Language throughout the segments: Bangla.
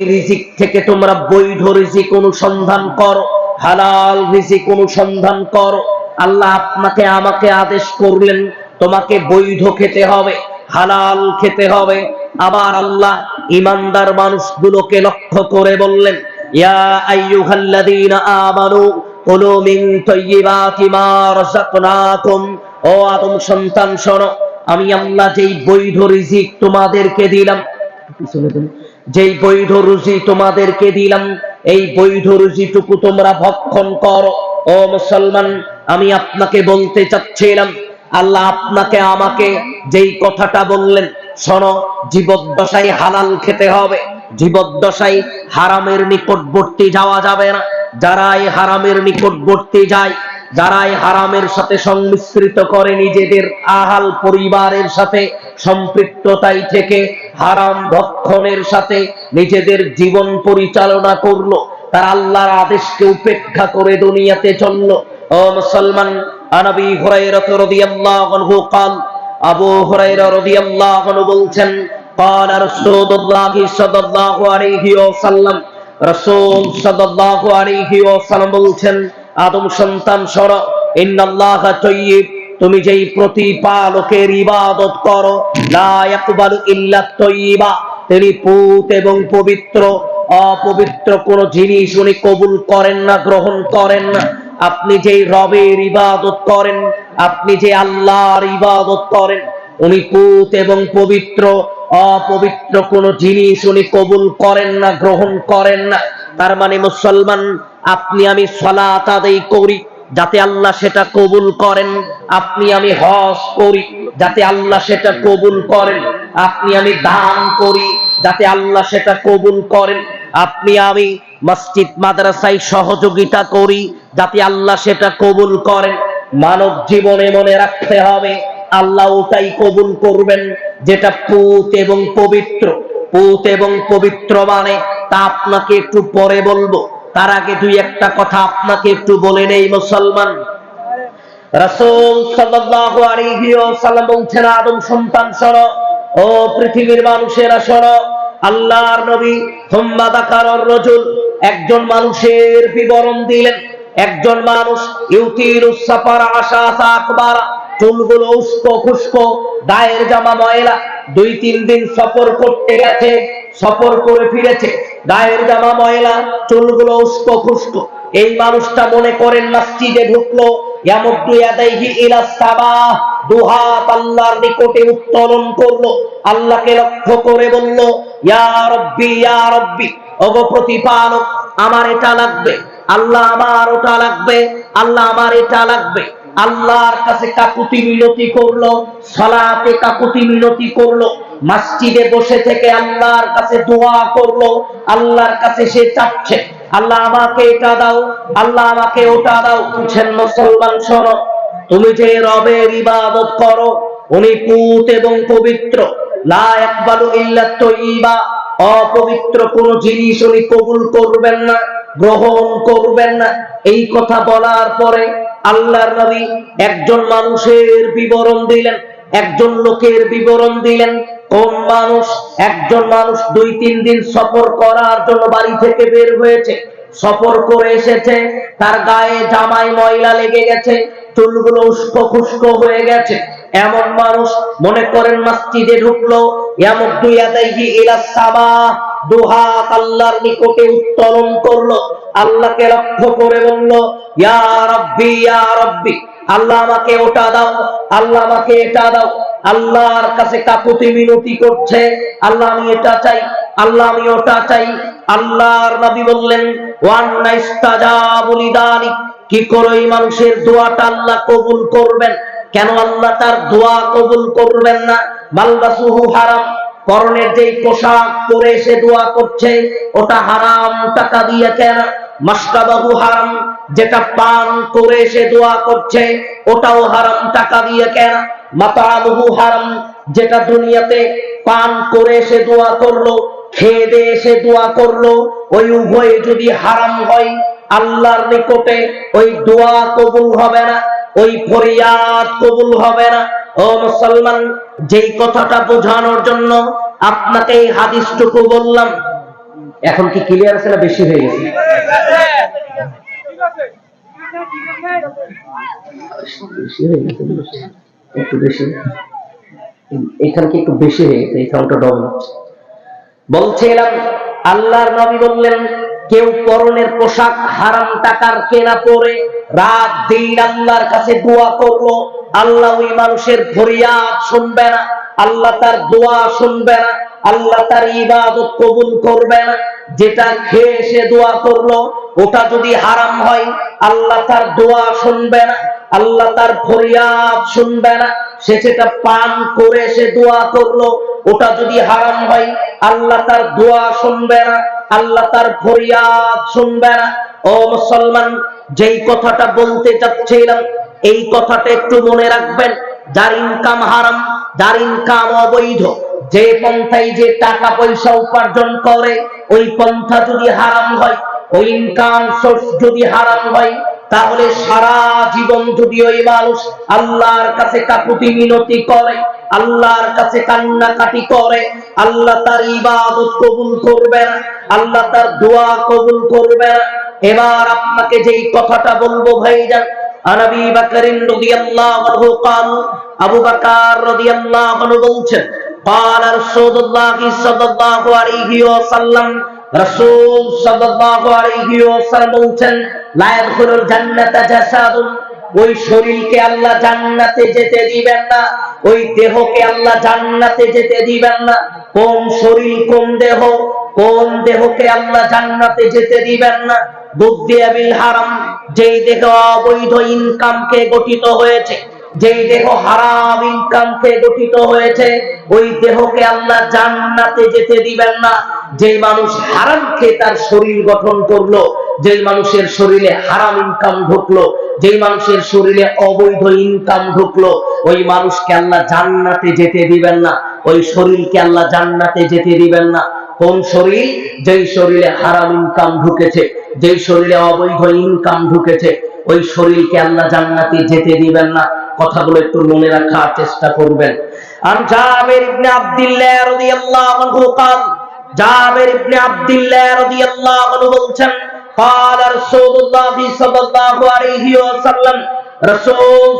রিজিক থেকে তোমরা বৈধ রিজিক অনুসন্ধান করো, হালাল রিজিক অনুসন্ধান করো। আল্লাহ আপনাকে, আমাকে আদেশ করলেন, তোমাকে বৈধ খেতে হবে, হালাল খেতে হবে। আবার আল্লাহ ইমানদার মানুষগুলোকে লক্ষ্য করে বললেন, ইয়া আইয়ুহাল্লাযীনা আমানু কুলু মিন তাইয়্যিবাতি মা রাযাকনাকুম। ও আদম সন্তান শোনো, আমি আল্লাহ যেই বৈধ রিজিক তোমাদেরকে দিলাম। পিছনে। যেই বৈধ রুজি তোমাদেরকে দিলাম, এই বৈধ রুজিটুকু তোমরা ভক্ষণ করো। ও মুসলমান, আমি আপনাকে বলতে চাচ্ছিলাম, আল্লাহ আপনাকে আমাকে যেই কথাটা বললেন, শোনো, জীবদ্দশায় হালাল খেতে হবে, জীবদ্দশায় হারামের নিকটবর্তী যাওয়া যাবে না। যারা এই হারামের নিকটবর্তী যায় যারা এই হারামের সাথে সংমিশ্রিত করে নিজেদের আহাল পরিবারের সাথে সম্পৃক্ততাই থেকে হারাম ভক্ষণের সাথে নিজেদের জীবন পরিচালনা করলো তার আল্লাহর আদেশকে উপেক্ষা করে দুনিয়াতে চললো ও মুসলমান আনবী হুরাইরা রাদিয়াল্লাহু আনহু قال আবু হুরাইরা রাদিয়াল্লাহু আনহু বলছেন قال رسول الله صلى الله عليه وسلم রাসূল সাল্লাল্লাহু আলাইহি ওয়াসাল্লাম বলছেন আদম সন্তান সর, ইন্নাল্লাহ তাইয়্যিব তুমি যেই প্রতিপালকের ইবাদত করো, লা ইয়াকবালু ইল্লা তাইয়্যিবা তিনি পুত এবং পবিত্র, অপবিত্র কোন জিনিস উনি কবুল করেন না, গ্রহণ করেন না। আপনি যেই রবের ইবাদত করেন, আপনি যে আল্লাহর ইবাদত করেন, উনি পুত এবং পবিত্র, অপবিত্র কোন জিনিস উনি কবুল করেন না, গ্রহণ করেন না। তার মানে মুসলমান আপনি আমি সলাত আদায় করি যাতে আল্লাহ সেটা কবুল করেন। আপনি আমি হজ করি যাতে আল্লাহ সেটা কবুল করেন। আপনি আমি দান করি যাতে আল্লাহ সেটা কবুল করেন। আপনি আমি মসজিদ, মাদ্রাসায় সহযোগিতা করি যাতে আল্লাহ সেটা কবুল করেন। মানব জীবনে মনে রাখতে হবে, আল্লাহ ওটাই কবুল করবেন যেটা পুত এবং পবিত্র। পুত এবং পবিত্র মানে তা আপনাকে একটু পরে বলব। তার আগে দুই একটা কথা আপনাকে একটু বলে নেই, মুসলমান। রাসূল সাল্লাল্লাহু আলাইহি ওয়াসাল্লাম বলছেন, আদম সন্তান সর ও পৃথিবীর মানুষেরা সর আল্লাহর নবী হুম্মা যাকারার রাজুল, একজন মানুষের বিবরণ দিলেন। একজন মানুষ ইউতিরুস সাফার আশা আকবার চুলগুলো উস্কো খুস্কো, দায়ের জামা ময়লা। দুই, তিন দিন সফর করতে গেছে, সফর করে ফিরেছে। গায়ের জামা ময়লা, চুলগুলো উস্কো খুস্কো। এই মানুষটা মনে করেন মসজিদে ঢুকলো নিকটে উত্তোলন করল। আল্লাহকে লক্ষ্য করে বলল, ইয়া রব্বি ইয়া রব্বি, ওগো আমার এটা লাগবে। আল্লাহ আমার ওটা লাগবে, আল্লাহ আমার এটা লাগবে। আল্লাহর কাছে কাকুতি মিনতি করল, সালাতে কাকুতি মিনতি করল, মসজিদে বসে থেকে আল্লাহর কাছে দোয়া করল, আল্লাহর কাছে সে চাচ্ছে, আল্লাহ আমাকে এটা দাও, আল্লাহ আমাকে ওটা দাও। বুঝছেন মুসলমান শোনো, তুমি যে রবের ইবাদত করো, উনি পুত এবং পবিত্র, লা একবারু ইল্লা তৈবা অপবিত্র কোন জিনিস উনি কবুল করবেন না, গ্রহণ করবেন না। এই কথা বলার পরে আল্লাহর নবী একজন মানুষের বিবরণ দিলেন, একজন লোকের বিবরণ দিলেন। কোন মানুষ, একজন মানুষ দুই, তিন দিন সফর করার জন্য বাড়ি থেকে বের হয়েছে, সফর করে এসেছে, তার গায়ে জামায় ময়লা লেগে গেছে, চুলগুলো উস্কো খুস্কো হয়ে গেছে। এমন মানুষ মনে করেন মসজিদে ঢুকলো এমন দুই আদাইহি ইলা সাবা দুহাত আল্লাহর নিকটে করল। আল্লাহকে লক্ষ্য করে বলল আল্লাহ আমাকে ওটা দাও, আল্লাহ আমাকে এটা দাও। আল্লাহর কাছে কাকুতি মিনতি করছে, আল্লাহ আমি এটা চাই, আল্লাহ আমি ওটা চাই। আল্লাহর নবী বললেন লিদালিক কি করে এই মানুষের দোয়াটা আল্লাহ কবুল করবেন? কেন আল্লাহ তার দোয়া কবুল করবেন না? মালবাসুহু হারাম করণের যেই পোশাক পরে সে দোয়া করছে, ওটা হারাম, টাকা দিয়ে কেন? মাসকাবাহু হারাম, যেটা পান করে সে দোয়া করছে, ওটাও হারাম, টাকা দিয়ে কেন? মাতামহু হারাম, যেটা দুনিয়াতে পান করে সে দোয়া করল, খেয়ে দিয়ে সে দোয়া করল, ওই উভয়ে যদি হারাম হয়, আল্লাহর নিকটে ওই দোয়া কবুল হবে না। ওই ফরিয়াদ কবুল হবে না। ও মুসলমান, যেই কথাটা বোঝানোর জন্য আপনাকে এই হাদিসটুকু বললাম, এখন কি ক্লিয়ার আছে না বেশি হয়ে গেছে। একটু বেশি। এখানে আল্লাহর নবী বললেন, কেউ পরনের পোশাক হারাম টাকার কেনা পরে রাত দিন আল্লাহর কাছে দোয়া করল আল্লাহ ওই মানুষের ফরিয়াদ শুনবে না। আল্লাহ তার দোয়া শুনবে না। আল্লাহ তার ইবাদত কবুল করবে না। যেটা খেয়ে সে দোয়া করল, ওটা যদি হারাম হয়, আল্লাহ তার দোয়া শুনবে না। আল্লাহ তার ফরিয়াদ শুনবে না। সে সেটা পান করে সে দোয়া করল, ওটা যদি হারাম হয়, আল্লাহ তার দোয়া শুনবে না। আল্লাহ তার ফরিয়াদ শুনবে না। ও মুসলমান যেই কথাটা বলতে চাচ্ছিলাম, এই কথাটা একটু মনে রাখবেন, যার ইনকাম হারাম, যার ইনকাম অবৈধ, যে পন্থায় যে টাকা পয়সা উপার্জন করে, ওই পন্থা যদি হারাম হয়, ওই ইনকাম সোর্স যদি হারাম হয়, তাহলে সারা জীবন যদি ওই মানুষ আল্লাহর কাছে কাকুতি মিনতি করে, আল্লাহর কাছে কান্নাকাটি করে, আল্লাহ তার ইবাদত কবুল করবেন আল্লাহ তার দোয়া কবুল করবে না এবার আপনাকে যেই কথাটা বলবো ভাইজান আনবী বাকরিন রাদিয়াল্লাহু আনহু قال আবু বকর রাদিয়াল্লাহু আনহু বলছেন قال رسول الله صلى الله عليه وسلم রাসূল সাল্লাল্লাহু আলাইহি ওয়াসাল্লাম বলছেন লা ইয়াদখুলুল জান্নাতা জাসাদুন ওই শরীরকে আল্লাহ জান্নাতে যেতে দিবেন না ওই দেহকে আল্লাহ জান্নাতে যেতে দিবেন না কোন শরীর কোন দেহ কোন দেহকে আল্লাহ জান্নাতে যেতে দিবেন না যেই দেহ অবৈধ ইনকামকে গঠিত হয়েছে, যেই দেহ হারাম ইনকামকে গঠিত হয়েছে, ওই দেহকে আল্লাহ জান্নাতে যেতে দিবেন না। যেই মানুষ হারাম খেয়ে তার শরীর গঠন করল, যেই মানুষের শরীরে হারাম ইনকাম ঢুকলো, যেই মানুষের শরীরে অবৈধ ইনকাম ঢুকলো, ওই মানুষকে আল্লাহ জান্নাতে যেতে দিবেন না। ওই শরীরকে আল্লাহ জান্নাতে যেতে দিবেন না। কোন শরীর যেই শরীরে হারাম ইনকাম ঢুকেছে যেই শরীরে অবৈধ ইনকাম ঢুকেছে ওই শরীরকে আল্লাহ জান্নাতে যেতে দিবেন না কথাগুলো একটু মনে রাখার চেষ্টা করবেন আর জাবের ইবনে আব্দুল্লাহ রাদিয়াল্লাহু আনহু قال জাবের ইবনে আব্দুল্লাহ রাদিয়াল্লাহু আনহু বলছেন قال رسول الله صلى الله عليه وسلم রাসূল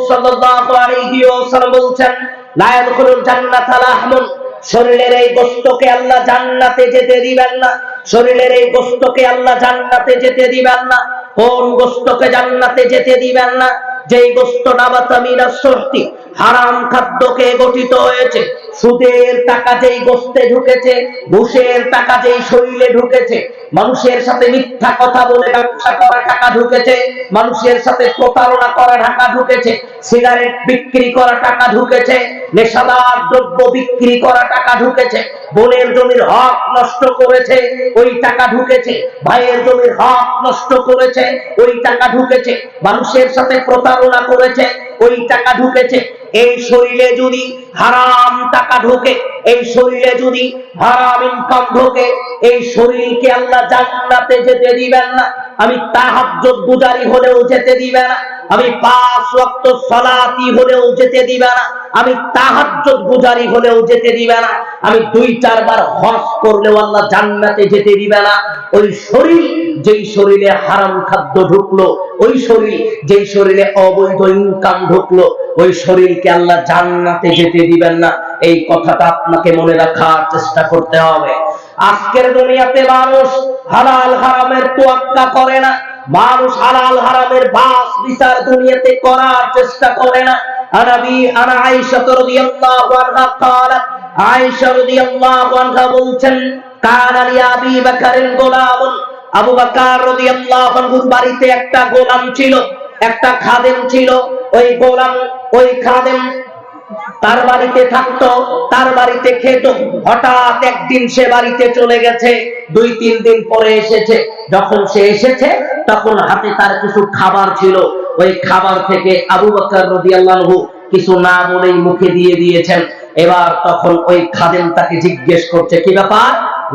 সাল্লাল্লাহু আলাইহি ওয়াসাল্লাম বলছেন লা ইয়াদখুলুল জান্নাতা লাহমুন শরীরের এই গোস্তকে আল্লাহ জান্নাতে যেতে দিবেন না। শরীরের এই গোস্তকে আল্লাহ জান্নাতে যেতে দিবেন না। কোন গোস্তকে জান্নাতে যেতে দিবেন না? যেই গোস্ত নাবাতামিনা সর্তি হারাম খাদ্যকে গঠিত হয়েছে সুদের টাকা যেই গোস্তে ঢুকেছে, ঘুষের টাকা যেই শরীরে ঢুকেছে, মানুষের সাথে মিথ্যা কথা বলে ব্যবসা করা টাকা ঢুকেছে, মানুষের সাথে প্রতারণা করা টাকা ঢুকেছে, সিগারেট বিক্রি করা টাকা ঢুকেছে, নেশাদার দ্রব্য বিক্রি করা টাকা ঢুকেছে, বোনের জমির হক নষ্ট করেছে, ওই টাকা ঢুকেছে, ভাইয়ের জমির হক নষ্ট করেছে, ওই টাকা ঢুকেছে, মানুষের সাথে প্রতারণা করেছে ওই টাকা ঢুকেছে। এই শরীরে যদি হারাম টাকা ঢোকে, এই শরীরে যদি হারাম ইনকাম ঢোকে, এই শরীরকে আল্লাহ জান্নাতে যেতে দিবেন না। আমি তাহাজ্জুদ গুজারি হলেও যেতে দিবে না। আমি পাঁচ ওয়াক্ত সালাতি হলেও যেতে দিবে না। আমি তাহাজ্জুদ গুজারি হলেও যেতে দিবে না। আমি দুই, চারবার হজ করলেও আল্লাহ জান্নাতে যেতে দিবে না। ওই শরীর যেই শরীরে হারাম খাদ্য ঢুকলো ওই শরীর যেই শরীরে অবৈধ ইনকাম ঢুকলো ওই শরীরকে আল্লাহ জান্নাতে যেতে দিবেন না এই কথাটা আপনাকে মনে রাখার চেষ্টা করতে হবে আজকের দুনিয়াতে মানুষ হালাল হারামের তোয়াক্কা করে না মানুষ হালাল হারামের বাস বিচার দুনিয়াতে করার চেষ্টা করে না আনাবি আনা আয়েশা রাদিয়াল্লাহু আনহা قالت আয়েশা রাদিয়াল্লাহু আনহা বলছেন কানা লি আবি বকরিন গোলামুন আবু বকর বাড়িতে একটা গোলাম ছিল, একটা খাদেম ছিল। ওই গোলাম, ওই খাদেম তার বাড়িতে থাকতো, তার বাড়িতে খেত। হঠাৎ একদিন সে বাড়িতে চলে গেছে, দুই, তিন দিন পরে এসেছে। যখন সে এসেছে, তখন হাতে তার কিছু খাবার ছিল। ওই খাবার থেকে আবু বকর রাদিয়াল্লাহু কিছু না বলেই মুখে দিয়ে দিয়েছেন। এবার তখন ওই খাদেম তাকে জিজ্ঞেস করছে, কি ব্যাপার?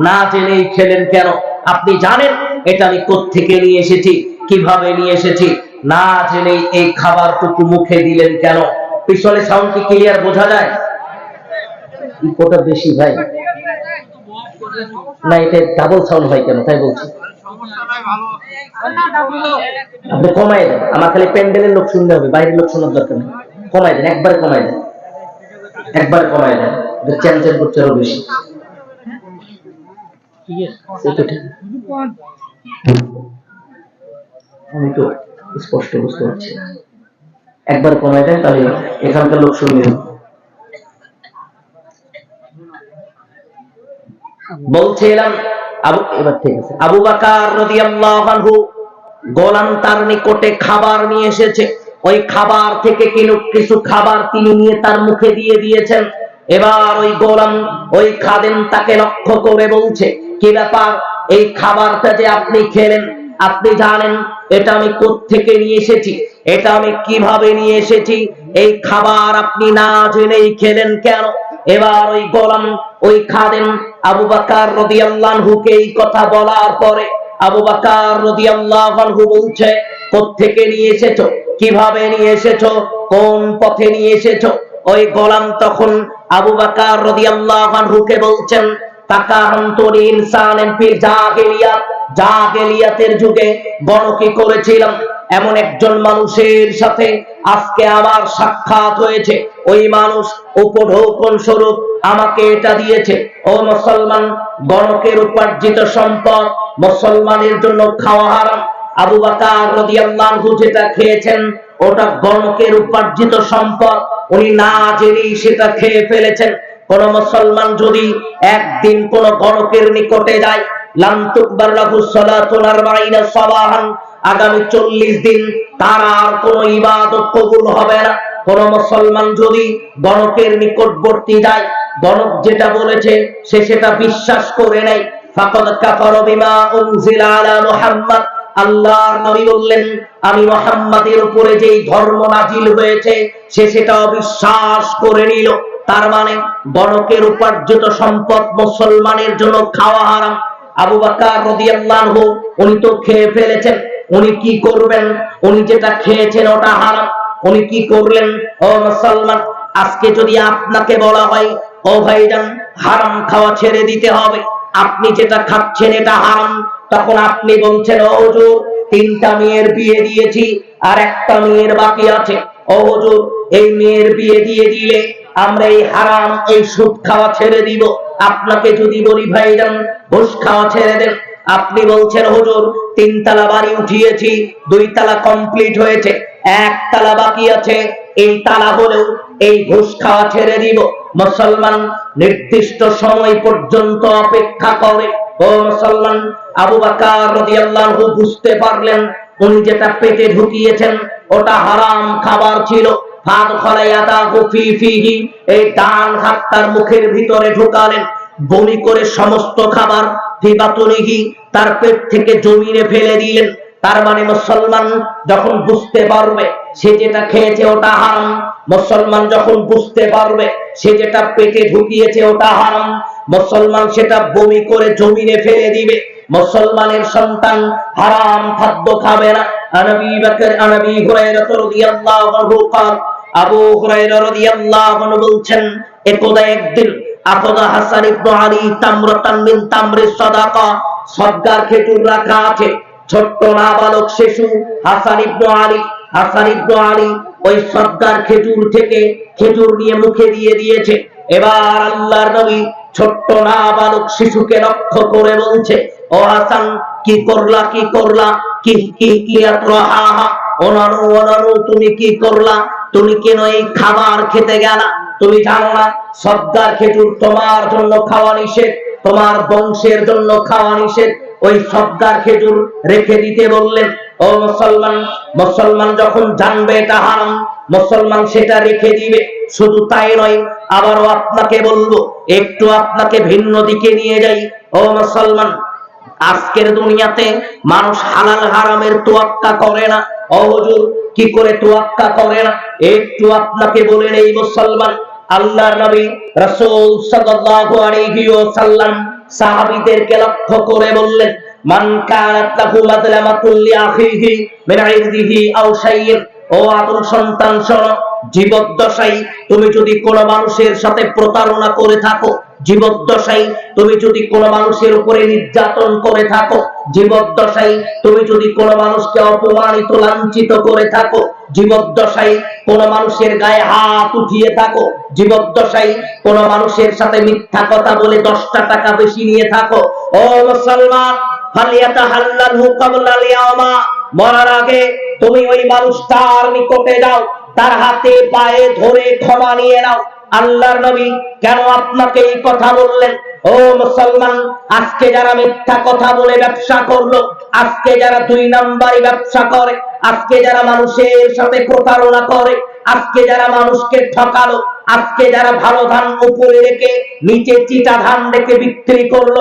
না জেনেই খেলেন কেন? আপনি জানেন এটা আমি কোত্থেকে নিয়ে এসেছি, কীভাবে নিয়ে এসেছি? না জেনেই এই খাবারটুকু মুখে দিলেন কেন? পিছনে সাউন্ড কি ক্লিয়ার বোঝা যায়? ইকোটা বেশি ভাই। না, এটা ডাবল সাউন্ড হয় কেন? তাই বলছি। আপনি কমাই দেন। আমার খালি প্যান্ডেলের লোক শুনতে হবে, বাইরের লোক শোনার দরকার নেই। কমাই দেন, একবারে কমাই দেন। একবারে কমাই দেন। চ্যান চ্যান করছে আরও বেশি। আমি তো স্পষ্ট বুঝতে পারছি একবার তাহলে এখানকার লোক শুনবে। বলছিলাম আবু, এবার ঠিক আছে। আবু বাকার গোলাম তার নিকটে খাবার নিয়ে এসেছে। ওই খাবার থেকে কিলো কিছু খাবার তিনি নিয়ে তার মুখে দিয়ে দিয়েছেন। এবার ওই গোলাম, ওই খাদেম তাকে লক্ষ্য করে বলছে কি ব্যাপার? এই খাবারটা যে আপনি খেলেন, আপনি জানেন, এটা আমি থেকে নিয়ে এসেছি, এটা আমি কীভাবে নিয়ে এসেছি, এই খাবার আপনি না জেনেই খেলেন কেন? এবার ওই গোলাম, ওই খাদেম আবু বাকার রদিয়াল্লাহুকে এই কথা বলার পরে আবু বাকার রদিয়াল্লাহু বলছে থেকে নিয়ে এসেছ? কীভাবে নিয়ে এসেছ? কোন পথে নিয়ে এসেছ? ওই গোলাম তখন আবু বাকার রদিয়াল্লাহুকে বলছেন গণকের উপার্জিত সম্পদ মুসলমানের জন্য খাওয়া হারাম। আবু যেটা খেয়েছেন, ওটা গণকের উপার্জিত সম্পদ। উনি না জেনেই সেটা খেয়ে ফেলেছেন। কোন মুসলমান যদি একদিন কোন গণকের নিকটে যায়, লাম লাহু সালাতুন আরবাঈনা সাবাহান আগামী 40 দিন তার আর কোন ইবাদত কবুল হবে না। কোন মুসলমান যদি গণকের নিকটবর্তী যায়, গণক যেটা বলেছে, সে সেটা বিশ্বাস করে নেয়। ফাকাদ বললেন, আমি মোহাম্মদের উপরে যেই ধর্ম নাজিল হয়েছে, সে সেটা অবিশ্বাস করে নিল। তার মানে গণকের উপার্জিত সম্পদ মুসলমানের জন্য খাওয়া হারাম। আবু বাকার রাদিয়াল্লাহু উনি তো খেয়ে ফেলেছেন। উনি কি করবেন? উনি যেটা খেয়েছেন ওটা হারাম। উনি কি করলেন? ও মুসলমান, আজকে যদি আপনাকে বলা হয়, ও ভাইজান, হারাম খাওয়া ছেড়ে দিতে হবে। আপনি যেটা খাচ্ছেন এটা হারাম। তখন আপনি বলছেন, ও হুজুর তিনটা মেয়ের বিয়ে দিয়েছি, আর একটা মেয়ের বাকি আছে। ও হুজুর, এই মেয়ের বিয়ে দিয়ে দিলে আমরা এই হারাম, এই সুদ খাওয়া ছেড়ে দিব। আপনাকে যদি বলি, ভাইজান, ঘুষ খাওয়া ছেড়ে দেন। আপনি বলছেন, হুজুর, তিনতলা বাড়ি উঠিয়েছি দুই তালা কমপ্লিট হয়েছে এক তালা বাকি আছে, এই তালা হলেও এই ঘুষ খাওয়া ছেড়ে দিব। মুসলমান নির্দিষ্ট সময় পর্যন্ত অপেক্ষা করে। আবু বুঝতে পারলেন, উনি যেটা পেটে ঢুকিয়েছেন, ওটা হারাম খাবার ছিল। ফি এই মুখের ভিতরে ঢুকালেন। বমি করে সমস্ত খাবার ফিবাতুনিহি তার পেট থেকে জমিনে ফেলে দিলেন। তার মানে মুসলমান যখন বুঝতে পারবে সে যেটা খেয়েছে ওটা হারাম মুসলমান যখন বুঝতে পারবে সে যেটা পেটে ঢুকিয়েছে ওটা হারাম মুসলমান সেটা বমি করে জমিনে ফেলে দিবে মুসলমানের সন্তান হারাম খাদ্য খাবে না আনবী বকর আনবী হুরায়রা রাদিয়াল্লাহু আনহু قال আবু হুরায়রা রাদিয়াল্লাহু আনহু বলছেন একদা একদিন আখদা হাসান ইবনে আলী তামরাতান মিন তামরি সাদাকা সদগার খেজুর রাখা আছে ছোট্ট নাবালক শিশু হাসান ইবনে আলী, হাসান ইবনে আলী ওই সদগার খেজুর থেকে খেজুর নিয়ে মুখে দিয়ে দিয়েছে। এবার আল্লাহর নবী ছোট্ট নাবালক শিশুকে লক্ষ্য করে বলছে, ও হাসান, কি করলা কি করলা? কি কি কি অনানু অনানু, তুমি কি করলা? তুমি কেন এই খাবার খেতে গেলা? তুমি জানো না সদ্গার খেজুর তোমার জন্য খাওয়া নিষেধ, তোমার বংশের জন্য খাওয়া নিষেধ ওই সদ্গার খেজুর রেখে দিতে বললেন, ও মুসলমান মুসলমান যখন জানবে এটা হারাম, মুসলমান সেটা রেখে দিবে। শুধু তাই নয়, আবারও আপনাকে বলব, একটু আপনাকে ভিন্ন দিকে নিয়ে যাই। ও মুসলমান, আজকের দুনিয়াতে মানুষ হালাল হারামের তোয়াক্কা করে না। অহুজুর কি করে তোয়াক্কা করে না? একটু আপনাকে বলে নেই মুসলমান, আল্লাহর নবী রাসূল সাল্লাল্লাহু আলাইহি ওয়াসাল্লাম সাহাবীদেরকে লক্ষ্য করে বললেন, মান কানাত লাহু মাদলামাতুল লিআখিহি মিন ইরদিহি আও শাইইন ও আদর সন্তান শোনো, জীবদ্দশায় তুমি যদি কোনো মানুষের সাথে প্রতারণা করে থাকো জীবদ্দশায় তুমি যদি কোনো মানুষের উপরে নির্যাতন করে থাকো তুমি যদি কোনো মানুষকে অপমানিত, লাঞ্ছিত করে থাকো কোন মানুষের গায়ে হাত উঠিয়ে থাকো কোন মানুষের সাথে মিথ্যা কথা বলে দশটা টাকা বেশি নিয়ে থাকো, ও মুসলমান ফালিয়াতা হাল্লালহু কাবলাল ইয়ামা মরার আগে তুমি ওই মানুষটার নিকটে যাও, তার হাতে পায়ে ধরে ক্ষমা নিয়ে নাও। আল্লাহর নবী কেন আপনাকে এই কথা বললেন? ও মুসলমান, আজকে যারা মিথ্যা কথা বলে ব্যবসা করল, আজকে যারা দুই নাম্বারি ব্যবসা করে, আজকে যারা মানুষের সাথে প্রতারণা করে, আজকে যারা মানুষকে ঠকালো আজকে যারা ভালো ধান উপরে রেখে নিচে চিটা ধান রেখে বিক্রি করল,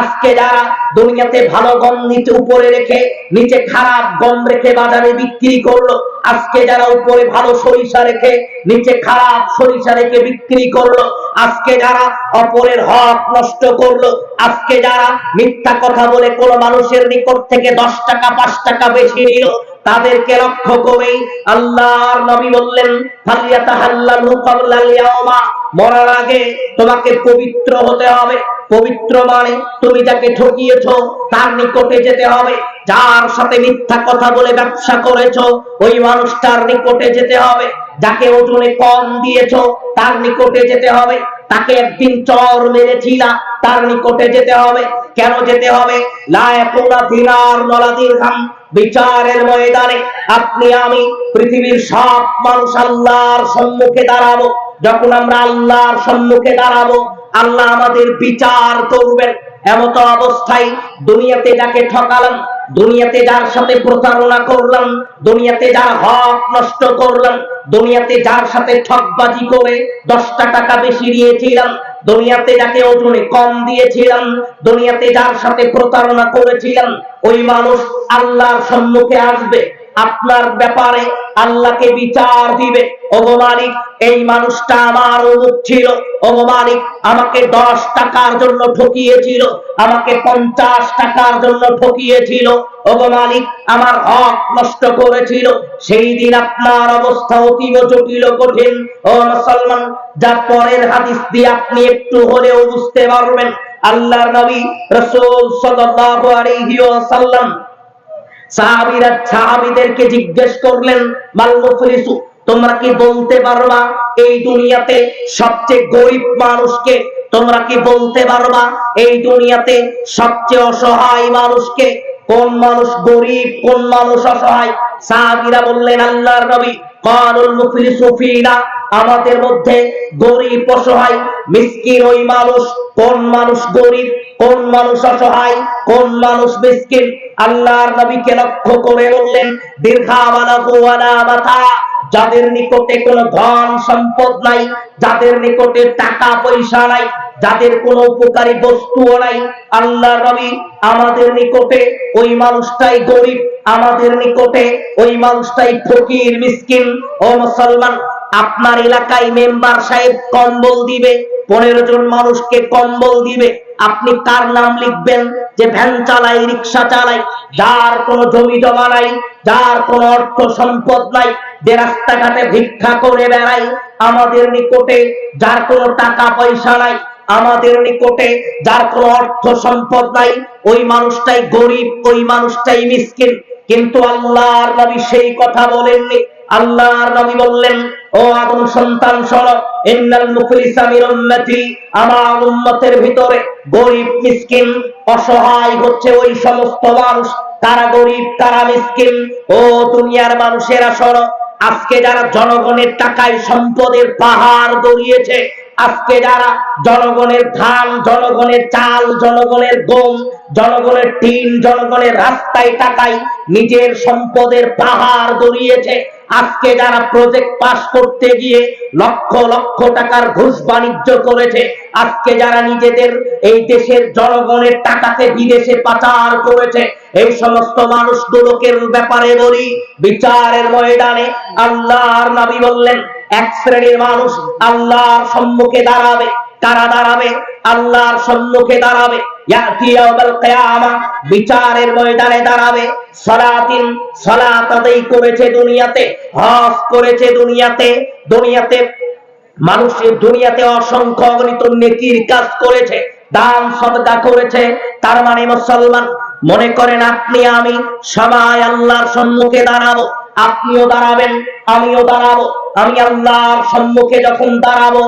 আজকে যারা দুনিয়াতে ভালো গম নিচে উপরে রেখে নিচে খারাপ গম রেখে বাজারে বিক্রি করল, আজকে যারা উপরে ভালো সরিষা রেখে নিচে খারাপ সরিষা রেখে বিক্রি করল, আজকে যারা অপরের হক নষ্ট করল, আজকে যারা মিথ্যা কথা বলে কোনো মানুষের নিকট থেকে দশ টাকা, পাঁচ টাকা বেশি নিল তাদেরকে লক্ষ্য করেই আল্লাহর নবী বললেন, ফালিয়াতাহাল্লালু ক্বাবলাল ইয়াওমা মরার আগে তোমাকে পবিত্র হতে হবে। পবিত্র মানে তুমি যাকে ঠকিয়েছো, তার নিকটে যেতে হবে। যার সাথে মিথ্যা কথা বলে ব্যবসা করেছ, ওই মানুষটার নিকটে যেতে হবে। যাকে ওজনে কম দিয়েছ, তার নিকটে যেতে হবে। তাকে একদিন চর মেরেছিলা, তার নিকটে যেতে হবে। কেন যেতে হবে? লায়কুনা দিনার নলা দিরহাম। বিচারের ময়দানে আপনি, আমি পৃথিবীর সব মানুষ আল্লাহর সম্মুখে দাঁড়াবো। যখন আমরা আল্লাহর সম্মুখে দাঁড়াবো, আল্লাহ আমাদের বিচার করবেন। এমত অবস্থায় দুনিয়াতে যাকে ঠকালাম, দুনিয়াতে যার সাথে প্রতারণা করলাম, দুনিয়াতে যার হক নষ্ট করলাম, দুনিয়াতে যার সাথে ঠকবাজি করে দশটা টাকা বেশি দিয়েছিলাম দুনিয়াতে যাকে ওজনে কম দিয়েছিলাম, দুনিয়াতে যার সাথে প্রতারণা করেছিলাম, ওই মানুষ আল্লাহর সম্মুখে আসবে। আপনার ব্যাপারে আল্লাহকে বিচার দিবে। ওগো মালিক, এই মানুষটা আমার অমুক ছিল। ওগো মালিক, আমাকে দশ টাকার জন্য ঠকিয়েছিল। আমাকে পঞ্চাশ টাকার জন্য ঠকিয়েছিল। ওগো মালিক, আমার হক নষ্ট করেছিল। সেই দিন আপনার অবস্থা অতীব জটিল কঠিন। ও মুসলমান, যার পরের হাদিস দিয়ে আপনি একটু হলেও বুঝতে পারবেন, আল্লাহর নবী রাসূল সাল্লাল্লাহু আলাইহি ওয়াসাল্লাম সাহাবীরা সাহাবীদেরকে জিজ্ঞেস করলেন, মাল তোমরা কি বলতে পারবা এই দুনিয়াতে সবচেয়ে গরিব মানুষকে? তোমরা কি বলতে পারবা এই দুনিয়াতে সবচেয়ে অসহায় মানুষকে? কোন মানুষ গরিব, কোন মানুষ অসহায়? সাহাবীরা বললেন, আল্লাহর নবী কানুল মুফলিসু ফিনা আমাদের মধ্যে গরিব অসহায়, মিসকিন ওই মানুষ, কোন মানুষ গরিব, কোন মানুষ অসহায়, কোন মানুষ মিসকিন। আল্লাহর নবীকে লক্ষ্য করে বললেন দীর্ঘাবালা গোয়ালা মাথা যাদের নিকটে কোনো ধন সম্পদ নাই, যাদের নিকটে টাকা পয়সা নাই, যাদের কোনো উপকারী বস্তুও নাই। আল্লাহ রবি আমাদের নিকটে ওই মানুষটাই গরিব, আমাদের নিকটে ওই মানুষটাই ফকির, মিসকিন। ও মুসলমান আপনার এলাকায় মেম্বার সাহেব কম্বল দিবে, পনেরো জন মানুষকে কম্বল দিবে। আপনি কার নাম লিখবেন যে ভ্যান চালাই রিক্সা চালাই যার কোনো জমি জমা নাই, যার কোনো অর্থ সম্পদ নাই, যে রাস্তাঘাটে ভিক্ষা করে বেড়াই আমাদের নিকটে যার কোনো টাকা পয়সা নাই, আমাদের নিকটে যার কোনো অর্থ সম্পদ নাই, ওই মানুষটাই গরিব, ওই মানুষটাই মিসকিন। কিন্তু আল্লাহর নবী সেই কথা বলেননি। আল্লাহর নবী বললেন ও আদম সন্তান শোনো ইন্নাল মুখলিসা মির উম্মতি, আমার উম্মতের ভিতরে গরিব, মিসকিন, অসহায় হচ্ছে ওই সমস্ত মানুষ। তারা গরিব, তারা মিসকিন। ও দুনিয়ার মানুষেরা শোনো আজকে যারা জনগণের টাকায় সম্পদের পাহাড় গড়িয়েছে, আজকে যারা জনগণের ধান, জনগণের চাল, জনগণের গম, জনগণের টিন, জনগণের রাস্তায় টাকায় নিজের সম্পদের পাহাড় গড়িয়েছে আজকে যারা প্রজেক্ট পাস করতে গিয়ে লক্ষ লক্ষ টাকার ঘুষ বাণিজ্য করেছে, আজকে যারা নিজেদের এই দেশের জনগণের টাকাতে বিদেশে পাচার করেছে, এই সমস্ত মানুষগুলোকে ব্যাপারে বলি, বিচারের ময়দানে আল্লাহর নবী বললেন, এক শ্রেণির মানুষ আল্লাহর সম্মুখে দাঁড়াবে, কারা দাঁড়াবে? আল্লাহর সম্মুখে দাঁড়াবে। বিচারের ময়দানে দাঁড়াবে। সালাতিন সালাত করেছে দুনিয়াতে, হজ করেছে দুনিয়াতে দুনিয়াতে মানুষের দুনিয়াতে অসংখ্য অগণিত নেকির কাজ করেছে, দান সদকা করেছে। তার মানে মুসলমান, মনে করেন আপনি আমি সবাই আল্লাহর সম্মুখে দাঁড়াবো। আপনিও দাঁড়াবেন, আমিও দাঁড়াবো। আমি আল্লাহর সম্মুখে যখন দাঁড়াবো